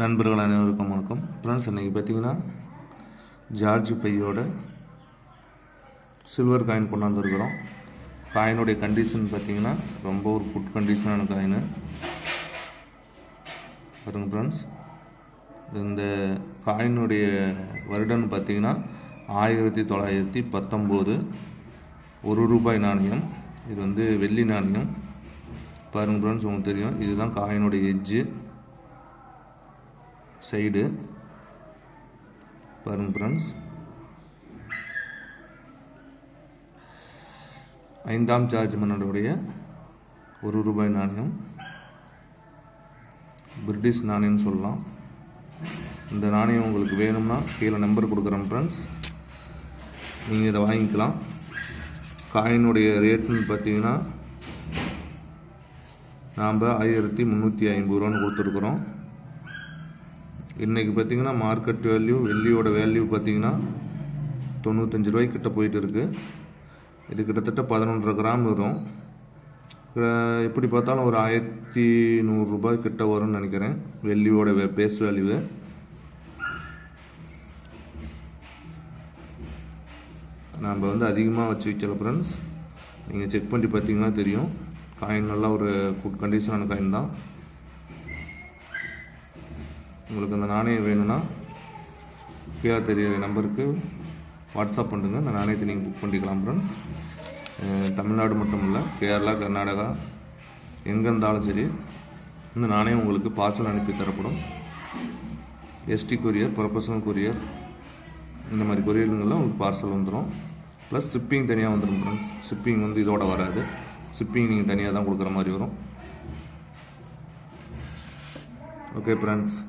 நண்பர்கள் அனைவருக்கும் வணக்கம். ஃப்ரெண்ட்ஸ் இன்றைக்கி பார்த்தீங்கன்னா ஜார்ஜ் பையோட சில்வர் காயின் கொண்டாந்துருக்குறோம். காயினுடைய கண்டிஷன் பார்த்தீங்கன்னா ரொம்ப ஒரு குட் கண்டிஷனான காயின் பாருங்க ஃப்ரெண்ட்ஸ் இந்த காயினுடைய வருடம்னு பார்த்தீங்கன்னா ஆயிரத்தி தொள்ளாயிரத்தி பத்தொம்போது ஒரு ரூபாய் நாணயம். இது வந்து வெள்ளி நாணயம். பாருங்க ஃப்ரெண்ட்ஸ் உங்களுக்கு தெரியும். இதுதான் காயினுடைய எஜ்ஜு சைடு. பாருங்க ஃப்ரெண்ட்ஸ் ஐந்தாம் சார்ஜ் மன்னருடைய ஒரு ரூபாய் நாணயம். பிரிட்டிஷ் நாணயம்னு சொல்லலாம். இந்த நாணயம் உங்களுக்கு வேணும்னா கீழே நம்பர் கொடுக்குறேன் ஃப்ரெண்ட்ஸ் நீங்கள் இதை வாங்கிக்கலாம். காயினுடைய ரேட்டுன்னு பார்த்தீங்கன்னா நாம் ஆயிரத்தி முந்நூற்றி ஐம்பது ரூபான்னு கொடுத்துருக்குறோம். இன்றைக்கி பார்த்தீங்கன்னா மார்க்கெட் வேல்யூ வெள்ளியோட வேல்யூ பார்த்தீங்கன்னா தொண்ணூத்தஞ்சு ரூபாய்க்கிட்ட போயிட்டு இருக்குது இது கிட்டத்தட்ட பதினொன்றரை கிராம் வரும். எப்படி பார்த்தாலும் ஒரு ஆயிரத்தி நூறுரூபாய் கிட்ட வரும்னு நினைக்கிறேன். வெள்ளியோட வே பேஸ் வேல்யூவு நாம் வந்து அதிகமாக வச்சு வைக்கல ஃப்ரெண்ட்ஸ் நீங்கள் செக் பண்ணி பார்த்தீங்கன்னா தெரியும். காயின் நல்லா ஒரு குட் கண்டிஷனான காயின் தான். உங்களுக்கு அந்த நாணயம் வேணும்னா கீழே தெரியிற நம்பருக்கு வாட்ஸ்அப் பண்ணுங்கள் அந்த நாணயத்தை நீங்கள் புக் பண்ணிக்கலாம் ஃப்ரெண்ட்ஸ் தமிழ்நாடு மட்டும் இல்லை கேரளா கர்நாடகா எங்கே இருந்தாலும் சரி இந்த நாணயம் உங்களுக்கு பார்சல் அனுப்பி தரப்படும். எஸ்டி கொரியர் ப்ரொஃபஷனல் கொரியர் இந்த மாதிரி கொரியருங்களில் உங்களுக்கு பார்சல் வந்துடும் ப்ளஸ் ஷிப்பிங் தனியாக வந்துடும் ஃப்ரெண்ட்ஸ் ஷிப்பிங் வந்து இதோட வராது. ஷிப்பிங் நீங்கள் தனியாக தான் கொடுக்குற மாதிரி வரும். Okay friends